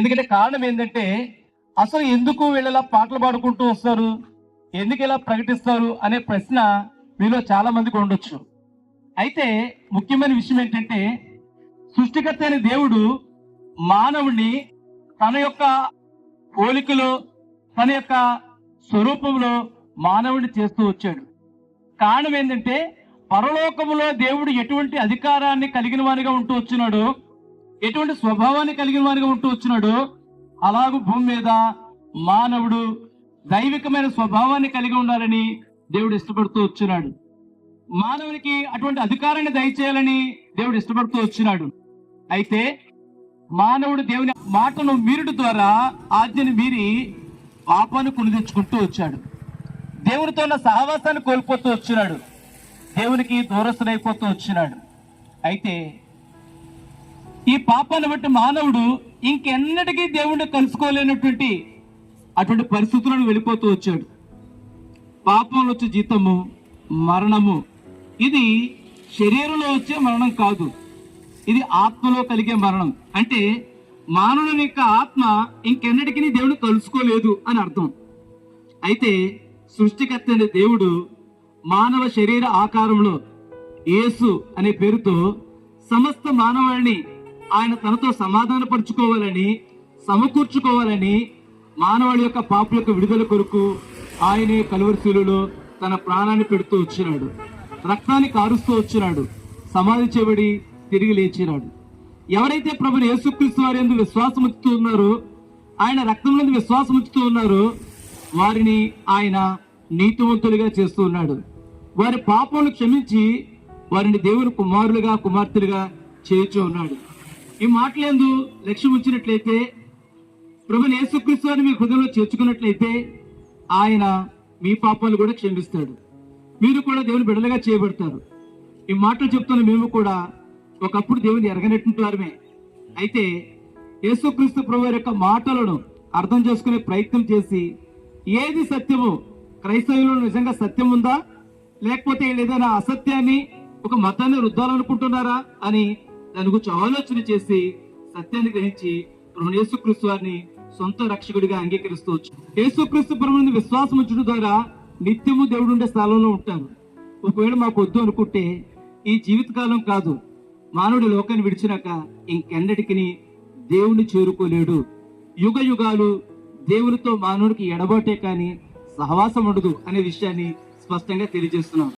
ఎందుకంటే కారణం ఏంటంటే అసలు ఎందుకు వీళ్ళలా పాటలు పాడుకుంటూ వస్తారు? ఎందుకు ఇలా ప్రకటిస్తారు? అనే ప్రశ్న మీలో చాలా మందికి ఉండొచ్చు. అయితే ముఖ్యమైన విషయం ఏంటంటే సృష్టికర్త అయిన దేవుడు మానవుణ్ణి తన యొక్క పోలికలో తన యొక్క స్వరూపంలో మానవుడిని చేస్తూ వచ్చాడు. కారణం ఏంటంటే పరలోకములో దేవుడు ఎటువంటి అధికారాన్ని కలిగిన వారిగా ఉంటూ వచ్చినాడో ఎటువంటి స్వభావాన్ని కలిగిన వారిగా ఉంటూ వచ్చినాడో అలాగూ భూమి మీద మానవుడు దైవికమైన స్వభావాన్ని కలిగి ఉండాలని దేవుడు ఇష్టపడుతూ వచ్చినాడు. మానవునికి అటువంటి అధికారాన్ని దయచేయాలని దేవుడు ఇష్టపడుతూ వచ్చినాడు. అయితే మానవుడు దేవుని మాటను మీరుడు ద్వారా ఆజ్ఞను మీరి పాపాన్ని కునిదించుకుంటూ వచ్చాడు. దేవునితో ఉన్న సహవాసాన్ని కోల్పోతూ వచ్చినాడు. దేవునికి దూరస్తుడైపోతూ వచ్చినాడు. అయితే ఈ పాపాన్ని బట్టి మానవుడు ఇంకెన్నటికీ దేవుణ్ణి కలుసుకోలేనటువంటి అటువంటి పరిస్థితులను వెళ్ళిపోతూ వచ్చాడు. పాపంలో వచ్చే జీతము మరణము ఇది శరీరంలో వచ్చే మరణం కాదు. ఇది ఆత్మలో కలిగే మరణం. అంటే మానవుని యొక్క ఆత్మ ఇంకెన్నటికీ దేవుడు కలుసుకోలేదు అని అర్థం. అయితే సృష్టికర్త దేవుడు మానవ శరీర ఆకారంలో యేసు అనే పేరుతో సమస్త మానవాళిని ఆయన తనతో సమాధానపరుచుకోవాలని సమకూర్చుకోవాలని మానవాళి యొక్క పాపులకు యొక్క విడుదల కొరకు ఆయనే కలువరిశీలులో తన ప్రాణాన్ని పెడుతూ వచ్చినాడు. రక్తాన్ని కారుస్తూ వచ్చినాడు. సమాధి చెబడి తిరిగి లేచినాడు. ఎవరైతే ప్రభుని యేసుక్రీస్తు వారి ఎందుకు విశ్వాసం ఉంచుతూ ఉన్నారో ఆయన రక్తం నుండి విశ్వాసం ఉంచుతూ ఉన్నారో వారిని ఆయన నీతివంతులుగా చేస్తూ ఉన్నాడు. వారి పాపములు క్షమించి వారిని దేవుని కుమారులుగా కుమార్తెలుగా చేయించు ఉన్నాడు. ఈ మాటలందు లక్ష్యం ఉంచినట్లయితే ప్రభుని యేసుక్రీస్తు అని మీ హృదయంలో చేర్చుకున్నట్లయితే ఆయన మీ పాపాలు కూడా క్షమిస్తాడు. మీరు కూడా దేవుని బిడలుగా చేయబడతారు. ఈ మాటలు చెప్తున్న మేము కూడా ఒకప్పుడు దేవుని ఎరగనటువంటి వారమే అయితే యేసుక్రీస్తు ప్రభు యొక్క మాటలను అర్థం చేసుకునే ప్రయత్నం చేసి ఏది సత్యము క్రైస్తవులు నిజంగా సత్యం ఉందా? లేకపోతే ఏదైనా అసత్యాన్ని ఒక మతాన్ని రుద్దాలనుకుంటున్నారా? అని దాని గురించి ఆలోచన చేసి సత్యాన్ని గ్రహించి ప్రభు యేసుక్రీస్తు వారిని సొంత రక్షకుడిగా అంగీకరిస్తూ యేసుక్రీస్తు ప్రభుని విశ్వాసం ఉంచడం ద్వారా నిత్యము దేవుడు ఉండే స్థలంలో ఉంటారు. ఒకవేళ మాకు వద్దు అనుకుంటే ఈ జీవితకాలం కాదు. మానవుడి లోకాన్ని విడిచినాక ఇంకెన్నటికి దేవుని చేరుకోలేడు. యుగ యుగాలు దేవునితో మానవుడికి ఎడబాటే కానీ సహవాసం ఉండదు అనే విషయాన్ని స్పష్టంగా తెలియజేస్తున్నాం.